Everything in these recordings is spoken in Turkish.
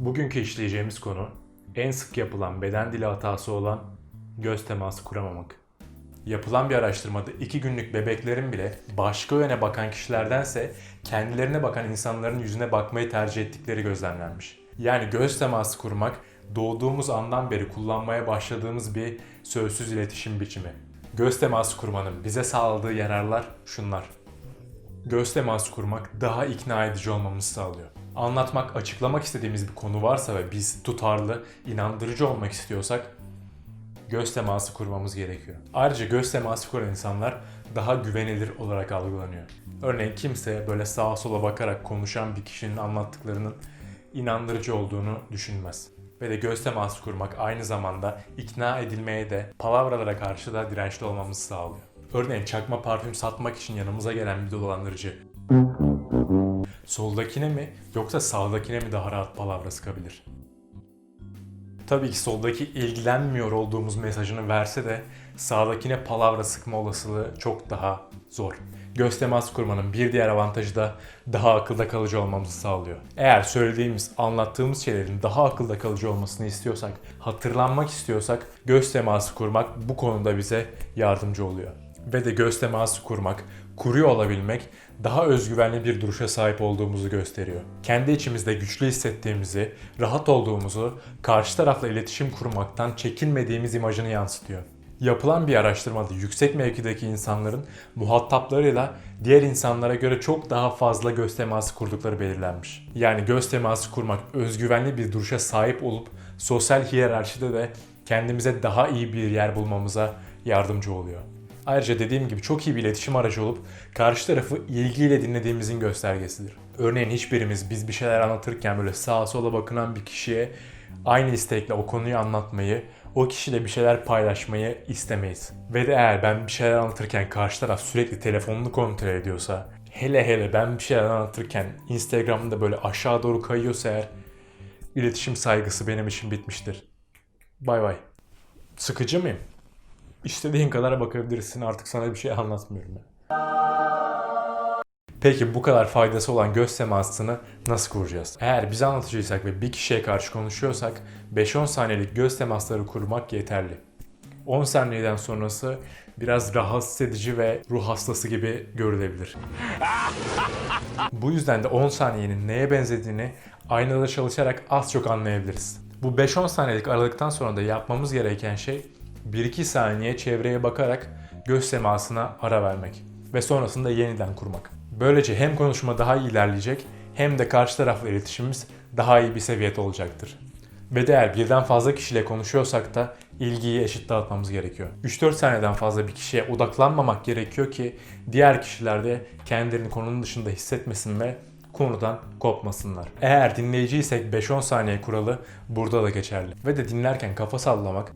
Bugünkü işleyeceğimiz konu en sık yapılan beden dili hatası olan göz teması kuramamak. Yapılan bir araştırmada iki günlük bebeklerin bile başka yöne bakan kişilerdense kendilerine bakan insanların yüzüne bakmayı tercih ettikleri gözlemlenmiş. Yani göz teması kurmak doğduğumuz andan beri kullanmaya başladığımız bir sözsüz iletişim biçimi. Göz teması kurmanın bize sağladığı yararlar şunlar. Göz teması kurmak daha ikna edici olmamızı sağlıyor. Anlatmak, açıklamak istediğimiz bir konu varsa ve biz tutarlı, inandırıcı olmak istiyorsak göz teması kurmamız gerekiyor. Ayrıca göz teması kuran insanlar daha güvenilir olarak algılanıyor. Örneğin kimse böyle sağa sola bakarak konuşan bir kişinin anlattıklarının inandırıcı olduğunu düşünmez. Ve de göz teması kurmak aynı zamanda ikna edilmeye de palavralara karşı da dirençli olmamızı sağlıyor. Örneğin çakma parfüm satmak için yanımıza gelen bir dolandırıcı soldakine mi yoksa sağdakine mi daha rahat palavra sıkabilir? Tabii ki soldaki ilgilenmiyor olduğumuz mesajını verse de sağdakine palavra sıkma olasılığı çok daha zor. Göz teması kurmanın bir diğer avantajı da daha akılda kalıcı olmamızı sağlıyor. Eğer söylediğimiz, anlattığımız şeylerin daha akılda kalıcı olmasını istiyorsak, hatırlanmak istiyorsak göz teması kurmak bu konuda bize yardımcı oluyor. Ve de göz teması kurmak, kuruyor olabilmek daha özgüvenli bir duruşa sahip olduğumuzu gösteriyor. Kendi içimizde güçlü hissettiğimizi, rahat olduğumuzu, karşı tarafla iletişim kurmaktan çekinmediğimiz imajını yansıtıyor. Yapılan bir araştırmada yüksek mevkideki insanların muhataplarıyla diğer insanlara göre çok daha fazla göz teması kurdukları belirlenmiş. Yani göz teması kurmak özgüvenli bir duruşa sahip olup sosyal hiyerarşide de kendimize daha iyi bir yer bulmamıza yardımcı oluyor. Ayrıca dediğim gibi çok iyi bir iletişim aracı olup karşı tarafı ilgiyle dinlediğimizin göstergesidir. Örneğin hiçbirimiz biz bir şeyler anlatırken böyle sağa sola bakınan bir kişiye aynı istekle o konuyu anlatmayı, o kişiyle bir şeyler paylaşmayı istemeyiz. Ve de eğer ben bir şeyler anlatırken karşı taraf sürekli telefonunu kontrol ediyorsa, hele hele ben bir şeyler anlatırken Instagram'da böyle aşağı doğru kayıyorsa eğer iletişim saygısı benim için bitmiştir. Bay bay. Sıkıcı mıyım? İstediğin kadar bakabilirsin artık sana bir şey anlatmıyorum. Peki bu kadar faydası olan göz temasını nasıl kuracağız? Eğer biz anlatıcıysak ve bir kişiye karşı konuşuyorsak 5-10 saniyelik göz temasları kurmak yeterli. 10 saniyeden sonrası biraz rahatsız edici ve ruh hastası gibi görülebilir. Bu yüzden de 10 saniyenin neye benzediğini aynada çalışarak az çok anlayabiliriz. Bu 5-10 saniyelik aralıktan sonra da yapmamız gereken şey 1-2 saniye çevreye bakarak göz temasına ara vermek ve sonrasında yeniden kurmak. Böylece hem konuşma daha iyi ilerleyecek hem de karşı tarafla iletişimimiz daha iyi bir seviyede olacaktır. Ve de eğer birden fazla kişiyle konuşuyorsak da ilgiyi eşit dağıtmamız gerekiyor. 3-4 saniyeden fazla bir kişiye odaklanmamak gerekiyor ki diğer kişiler de kendilerini konunun dışında hissetmesin ve konudan kopmasınlar. Eğer dinleyiciysek 5-10 saniye kuralı burada da geçerli. Ve de dinlerken kafa sallamak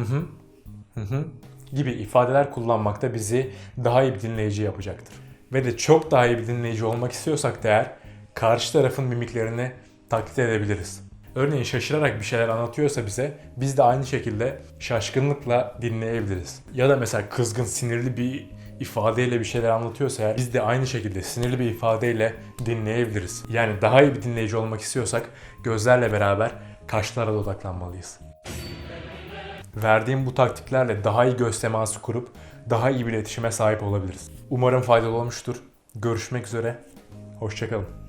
hı hı hı hı gibi ifadeler kullanmak da bizi daha iyi bir dinleyici yapacaktır. Ve de çok daha iyi bir dinleyici olmak istiyorsak da eğer karşı tarafın mimiklerini taklit edebiliriz. Örneğin şaşırarak bir şeyler anlatıyorsa bize biz de aynı şekilde şaşkınlıkla dinleyebiliriz. Ya da mesela kızgın, sinirli bir ifadeyle bir şeyler anlatıyorsa eğer biz de aynı şekilde sinirli bir ifadeyle dinleyebiliriz. Yani daha iyi bir dinleyici olmak istiyorsak gözlerle beraber kaşlara da odaklanmalıyız. Verdiğim bu taktiklerle daha iyi göz teması kurup daha iyi bir iletişime sahip olabiliriz. Umarım faydalı olmuştur. Görüşmek üzere. Hoşçakalın.